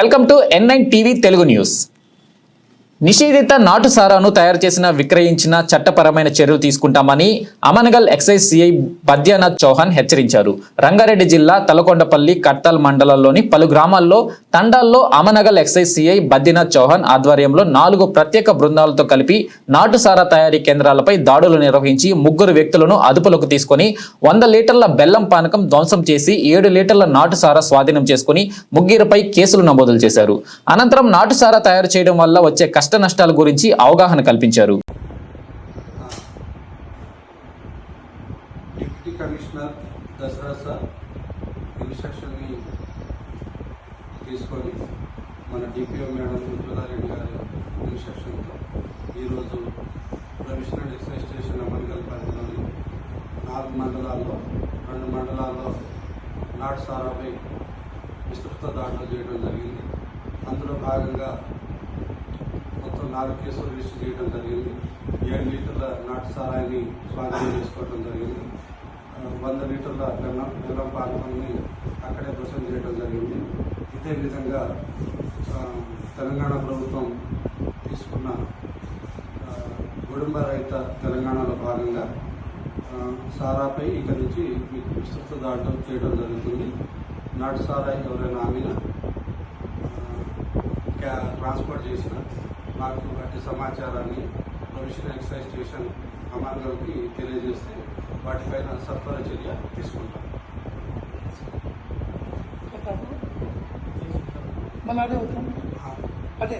welcome to N nine TV Telugu news నిషేధిత నాటు సారాను తయారు చేసిన విక్రయించిన చట్టపరమైన చర్యలు తీసుకుంటామని అమనగల్ ఎక్సైజ్ సిఐ బద్యానాథ్ చౌహాన్ హెచ్చరించారు. రంగారెడ్డి జిల్లా తలకొండపల్లి కట్టల్ మండలంలోని పలు గ్రామాల్లో తండాల్లో అమనగల్ ఎక్సైజ్ సిఐ బద్రీనాథ్ చౌహాన్ ఆధ్వర్యంలో నాలుగు ప్రత్యేక బృందాలతో కలిపి నాటు సారా తయారీ కేంద్రాలపై దాడులు నిర్వహించి ముగ్గురు వ్యక్తులను అదుపులోకి తీసుకొని వంద లీటర్ల బెల్లం పానకం ధ్వంసం చేసి ఏడు లీటర్ల నాటు సారా స్వాధీనం చేసుకుని ముగ్గురుపై కేసులు నమోదు చేశారు. అనంతరం నాటు సారా తయారు చేయడం వల్ల వచ్చే కష్ట నష్టాల గురించి అవగాహన కల్పించారు. డిప్యూటీ కమిషనర్ దసరా సార్ ఇన్స్ట్రక్షన్ని తీసుకొని మన డిపిఓ మేడం ఉజ్వలారెడ్డి గారి ఇన్స్ట్రక్షన్తో ఈరోజు ప్రొవిషనల్ ఎక్సైజ్ స్టేషన్ అమలుగల్ పరిధిలోని నాలుగు మండలాల్లో రెండు మండలాల్లో నాటు సారాపై విస్తృత దాడులు చేయడం జరిగింది. అందులో భాగంగా నాలుగు కేసులు రిజిస్టర్ చేయడం జరిగింది. ఏడు లీటర్ల నాటు సారాయిని స్వాధీనం చేసుకోవడం జరిగింది. వంద లీటర్ల బెల్లం బెల్లం పానకాన్ని అక్కడే దోషం చేయడం జరిగింది. ఇదే విధంగా తెలంగాణ ప్రభుత్వం తీసుకున్న గుడుంబ కుటుంబ రహిత తెలంగాణలో భాగంగా సారాపై ఇక నుంచి మీకు విస్తృత దాడులు చేయడం జరుగుతుంది. నాటు సారాయి ఎవరైనా ఆమెన క్యా ట్రాన్స్పోర్ట్ చేసిన మాకు వాటి సమాచారాన్ని ప్రొవిషనల్ ఎక్సైజ్ స్టేషన్ అమలులోకి తెలియజేస్తే వాటిపైన సత్వర చర్య తీసుకుంటాం మళ్ళీ అదే అవుతాం అదే